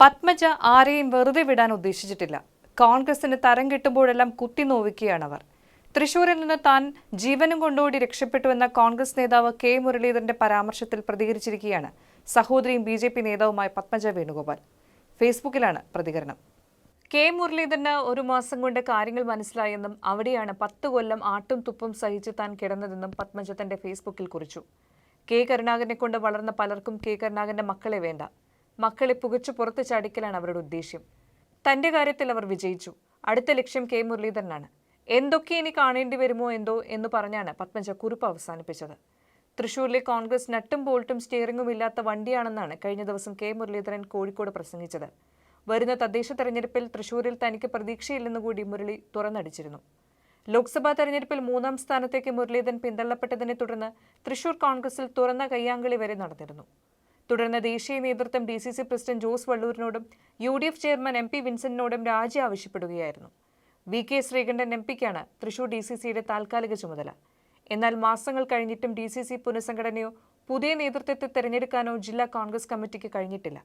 പത്മജ ആരെയും വെറുതെ വിടാൻ ഉദ്ദേശിച്ചിട്ടില്ല. കോൺഗ്രസിന് തരം കിട്ടുമ്പോഴെല്ലാം കുത്തി നോവിക്കുകയാണവർ തൃശൂരിൽ നിന്ന് താൻ ജീവനും കൊണ്ടോടി രക്ഷപ്പെട്ടുവെന്ന കോൺഗ്രസ് നേതാവ് കെ മുരളീധരന്റെ പരാമർശത്തിൽ പ്രതികരിച്ചിരിക്കുകയാണ്. സഹോദരിയും ബി ജെ പി നേതാവുമായ പത്മജ വേണുഗോപാൽ. ഫേസ്ബുക്കിലാണ് പ്രതികരണം. കെ മുരളീധരന് ഒരു മാസം കൊണ്ട് കാര്യങ്ങൾ മനസ്സിലായെന്നും അവിടെയാണ് പത്ത് കൊല്ലം ആട്ടും തുപ്പും സഹിച്ച് താൻ കിടന്നതെന്നും പത്മജ തന്റെ ഫേസ്ബുക്കിൽ കുറിച്ചു. കെ കരുണാകരനെ കൊണ്ട് വളർന്ന പലർക്കും കെ കരുണാകരന്റെ മക്കളെ വേണ്ട. മക്കളെ പുകച്ചു പുറത്തു ചാടിക്കലാണ് അവരുടെ ഉദ്ദേശ്യം. തന്റെ കാര്യത്തിൽ അവർ വിജയിച്ചു. അടുത്ത ലക്ഷ്യം കെ മുരളീധരനാണ്. എന്തൊക്കെ ഇനി കാണേണ്ടി വരുമോ എന്തോ എന്ന് പറഞ്ഞാണ് പത്മജ കുറിപ്പ് അവസാനിപ്പിച്ചത്. തൃശൂരിലെ കോൺഗ്രസ് നട്ടും ബോൾട്ടും സ്റ്റിയറിംഗും ഇല്ലാത്ത വണ്ടിയാണെന്നാണ് കഴിഞ്ഞ ദിവസം കെ മുരളീധരൻ കോഴിക്കോട് പ്രസംഗിച്ചത്. വരുന്ന തദ്ദേശ തെരഞ്ഞെടുപ്പിൽ തൃശൂരിൽ തനിക്ക് പ്രതീക്ഷയില്ലെന്ന് കൂടി മുരളി തുറന്നടിച്ചിരുന്നു. ലോക്സഭാ തെരഞ്ഞെടുപ്പിൽ മൂന്നാം സ്ഥാനത്തേക്ക് മുരളീധരൻ പിന്തള്ളപ്പെട്ടതിനെ തുടർന്ന് തൃശൂർ കോൺഗ്രസിൽ തുറന്ന കയ്യാങ്കളി വരെ നടന്നിരുന്നു. തുടർന്ന് ദേശീയ നേതൃത്വം D C C president Jose വള്ളൂരിനോടും U D F chairman M P വിൻസെന്റിനോടും രാജി ആവശ്യപ്പെടുകയായിരുന്നു. വി കെ ശ്രീകണ്ഠൻ എം പിക്കാണ് തൃശൂർ ഡി സി സിയുടെ താൽക്കാലിക ചുമതല. എന്നാൽ മാസങ്ങൾ കഴിഞ്ഞിട്ടും ഡി സി സി പുനഃസംഘടനയോ പുതിയ നേതൃത്വത്തെ തെരഞ്ഞെടുക്കാനോ ജില്ലാ കോൺഗ്രസ് കമ്മിറ്റിക്ക് കഴിഞ്ഞിട്ടില്ല.